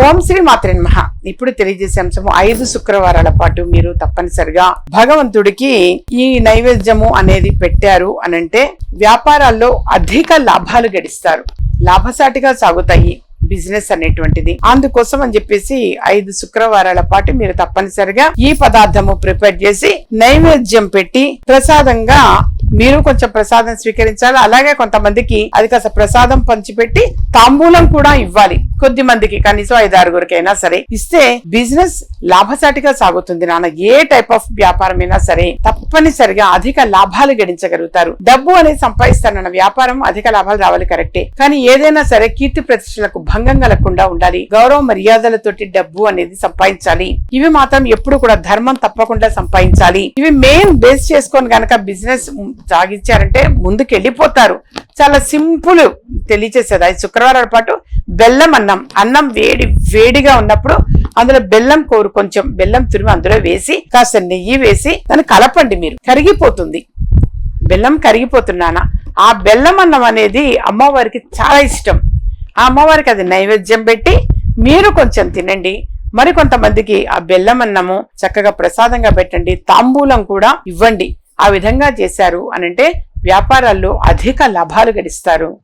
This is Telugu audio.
ఓం శ్రీ మాత్రే నమః. ఇప్పుడు తెలియజేసే అంశము ఐదు శుక్రవారాల పాటు మీరు తప్పనిసరిగా భగవంతుడికి ఈ నైవేద్యము అనేది పెట్టారు అనంటే వ్యాపారాల్లో అధిక లాభాలు గడిస్తారు. లాభసాటిగా సాగుతాయి బిజినెస్ అనేటువంటిది. అందుకోసం అని చెప్పేసి ఐదు శుక్రవారాల పాటు మీరు తప్పనిసరిగా ఈ పదార్థము ప్రిపేర్ చేసి నైవేద్యం పెట్టి ప్రసాదంగా మీరు కొంచెం ప్రసాదం స్వీకరించాలి. అలాగే కొంతమందికి అది కాస్త ప్రసాదం పంచిపెట్టి తాంబూలం కూడా ఇవ్వాలి. కొద్ది మందికి కనీసం ఐదు ఆరుగురికైనా సరే. ఇస్తే బిజినెస్ లాభసాటిగా సాగుతుంది నాన్న. ఏ టైప్ ఆఫ్ వ్యాపారం అయినా సరే తప్పనిసరిగా అధిక లాభాలు గడించగలుగుతారు. డబ్బు అనేది సంపాదిస్తానన్న వ్యాపారం అధిక లాభాలు రావాలి కరెక్టే. కానీ ఏదైనా సరే కీర్తి ప్రతిష్టలకు భంగం కలగకుండా ఉండాలి. గౌరవ మర్యాదలతోటి డబ్బు అనేది సంపాదించాలి. ఇవి మాత్రం ఎప్పుడు కూడా ధర్మం తప్పకుండా సంపాదించాలి. ఇవి మెయిన్ బేస్ చేసుకొని గనక బిజినెస్ సాగించారంటే ముందుకెళ్ళిపోతారు. చాలా సింపుల్ తెలియచేసేది. అది శుక్రవారాల పాటు బెల్లం అన్నం అన్నం వేడి వేడిగా ఉన్నప్పుడు అందులో బెల్లం కోరు కొంచెం బెల్లం తురిమి అందులో వేసి కాస్త నెయ్యి వేసి దాన్ని కలపండి మీరు. కరిగిపోతుంది. బెల్లం కరిగిపోతున్నానా? ఆ బెల్లం అన్నం అనేది అమ్మవారికి చాలా ఇష్టం. ఆ అమ్మవారికి అది నైవేద్యం పెట్టి మీరు కొంచెం తినండి. మరి కొంతమందికి ఆ బెల్లం అన్నము చక్కగా ప్రసాదంగా పెట్టండి. తాంబూలం కూడా ఇవ్వండి. ఆ విధంగా చేశారు అనంటే వ్యాపారాల్లో అధిక లాభాలు గడిస్తారు.